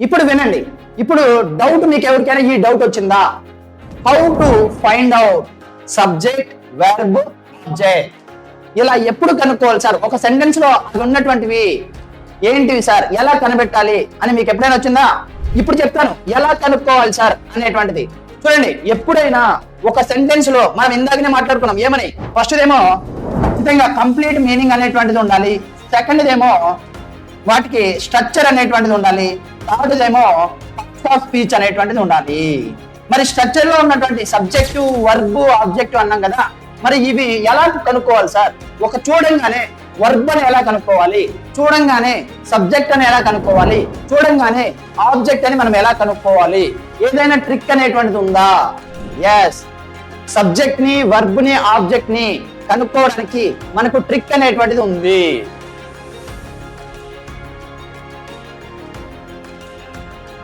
ఇప్పుడు వినండి. ఇప్పుడు డౌట్ మీకు ఎవరికైనా ఈ డౌట్ వచ్చిందా? How to find out subject verb object ఇలా ఎప్పుడు కనుక్కోవాలి సార్? ఒక సెంటెన్స్లో అది ఉన్నటువంటివి ఏంటివి సార్? ఎలా కనిపెట్టాలి? అని మీకు ఎప్పుడైనా వచ్చిందా? ఇప్పుడు చెప్తాను. ఎలా కనుక్కోవాలి సార్? అనేటువంటిది. చూడండి ఎప్పుడైనా ఒక సెంటెన్స్లో మనం ఇందాకనే మాట్లాడుకున్నాం. ఏమని? ఫస్ట్ ఏమో ఖచ్చితంగా కంప్లీట్ మీనింగ్ అనేటువంటిది ఉండాలి. సెకండ్ ఏమో వాటికి స్ట్రక్చర్ అనేటువంటిది ఉండాలి. థర్డ్ ఏమో ఆఫ్ స్పీచ్ అనేటువంటిది ఉండాలి. మరి స్ట్రక్చర్లో ఉన్నటువంటి సబ్జెక్టు వర్బ్ ఆబ్జెక్టివ్ అన్నాం కదా మరి ఇవి ఎలా కనుక్కోవాలి సార్? ఒక చూడంగానే వర్బ్ అని ఎలా కనుక్కోవాలి? చూడంగానే సబ్జెక్ట్ అని ఎలా కనుక్కోవాలి? చూడంగానే ఆబ్జెక్ట్ అని మనం ఎలా కనుక్కోవాలి? ఏదైనా ట్రిక్ అనేటువంటిది ఉందా? ఎస్ సబ్జెక్ట్ని వర్బ్ని ఆబ్జెక్ట్ని కనుక్కోవడానికి మనకు ట్రిక్ అనేటువంటిది ఉంది.